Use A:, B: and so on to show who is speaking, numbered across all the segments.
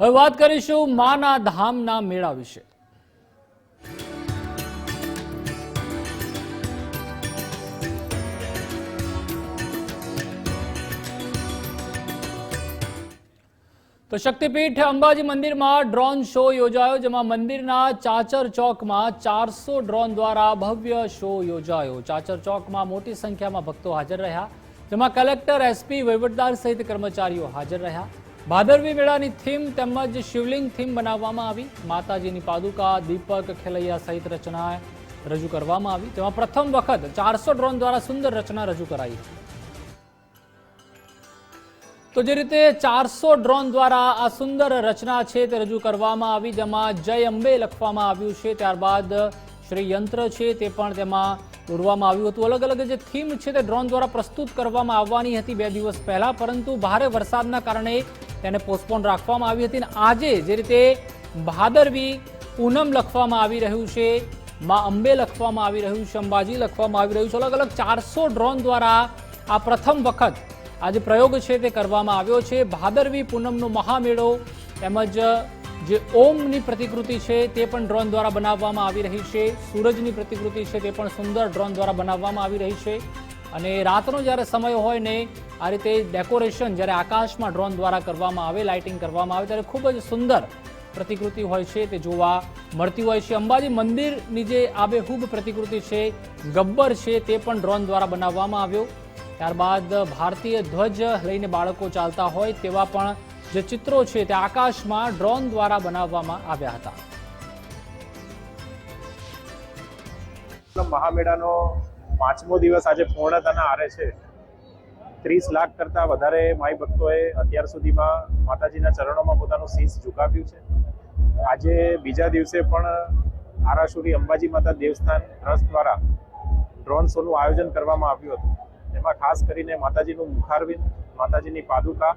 A: હવે વાત કરીશું માના ધામના મેળા વિશે. તો શક્તિપીઠ અંબાજી મંદિરમાં ડ્રોન શો યોજાયો, જેમાં મંદિરના ચાચર ચોકમાં ચારસો ડ્રોન દ્વારા ભવ્ય શો યોજાયો. ચાચર ચોકમાં મોટી સંખ્યામાં ભક્તો હાજર રહ્યા, જેમાં કલેક્ટર, એસપી, વહીવટદાર સહિત કર્મચારીઓ હાજર રહ્યા. ભાદરવી મેળાની થીમ તેમજ શિવલિંગ થીમ બનાવવામાં આવી. માતાજીની પાદુકા, દીપક, ખેલૈયા સહિત રચના રજૂ કરવામાં આવી. તેમાં પ્રથમ વખત ચારસો ડ્રોન દ્વારા સુંદર રચના રજૂ કરાઈ. તો જે રીતે ચારસો ડ્રોન દ્વારા આ સુંદર રચના છે તે રજૂ કરવામાં આવી, જેમાં જય અંબે લખવામાં આવ્યું છે. ત્યારબાદ શ્રી યંત્ર છે તે પણ તેમાં દોરવામાં આવ્યું હતું. અલગ અલગ જે થીમ છે તે ડ્રોન દ્વારા પ્રસ્તુત કરવામાં આવવાની હતી બે દિવસ પહેલા, પરંતુ ભારે વરસાદના કારણે તેને પોસ્ટપોન રાખવામાં આવી હતી અને આજે જે રીતે ભાદરવી પૂનમ લખવામાં આવી રહ્યું છે, માં અંબે લખવામાં આવી રહ્યું છે, અંબાજી લખવામાં આવી રહ્યું છે, અલગ અલગ ચારસો ડ્રોન દ્વારા આ પ્રથમ વખત આ જે પ્રયોગ છે તે કરવામાં આવ્યો છે. ભાદરવી પૂનમનો મહામેળો તેમજ જે ઓમની પ્રતિકૃતિ છે તે પણ ડ્રોન દ્વારા બનાવવામાં આવી રહી છે. સૂરજની પ્રતિકૃતિ છે તે પણ સુંદર ડ્રોન દ્વારા બનાવવામાં આવી રહી છે. અને રાતનો જ્યારે સમય હોય ને આ રીતે ડેકોરેશન જ્યારે આકાશમાં ડ્રોન દ્વારા કરવામાં આવે, લાઇટિંગ કરવામાં આવે, ત્યારે ખૂબ જ સુંદર પ્રતિકૃતિ હોય છે તે જોવા મળતી હોય છે. અંબાજી મંદિરની જે આબેહૂબ પ્રતિકૃતિ છે, ગબ્બર છે તે પણ ડ્રોન દ્વારા બનાવવામાં આવ્યો. ત્યારબાદ ભારતીય ધ્વજ લઈને બાળકો ચાલતા હોય તેવા પણ જે ચિત્રો છે તે આકાશમાં ડ્રોન દ્વારા બનાવવામાં આવ્યા હતા.
B: મહામેળાનો પાંચમો દિવસ આજે પૂર્ણતાના આરે છે. ત્રીસ લાખ કરતા વધારે માઈ ભક્તોએ અત્યાર સુધીમાં માતાજીના ચરણોમાં પોતાનું શીશ ઝુકાવ્યું છે. આજે બીજા દિવસે પણ આરાસુરી અંબાજી માતા દેવસ્થાન ટ્રસ્ટ દ્વારા ડ્રોન શોનું આયોજન કરવામાં આવ્યું હતું. એમાં ખાસ કરીને માતાજીનું મુખારવિંદ, માતાજીની પાદુકા,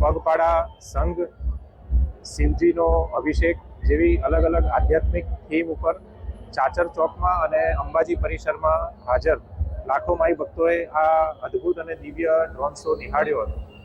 B: પગપાળા, સંઘ, શિવજીનો અભિષેક જેવી અલગ અલગ આધ્યાત્મિક થીમ ઉપર ચાચર ચોકમાં અને અંબાજી પરિસરમાં હાજર લાખો માઈ ભક્તોએ આ અદ્ભુત અને દિવ્ય ડ્રોન શો નિહાળ્યો હતો.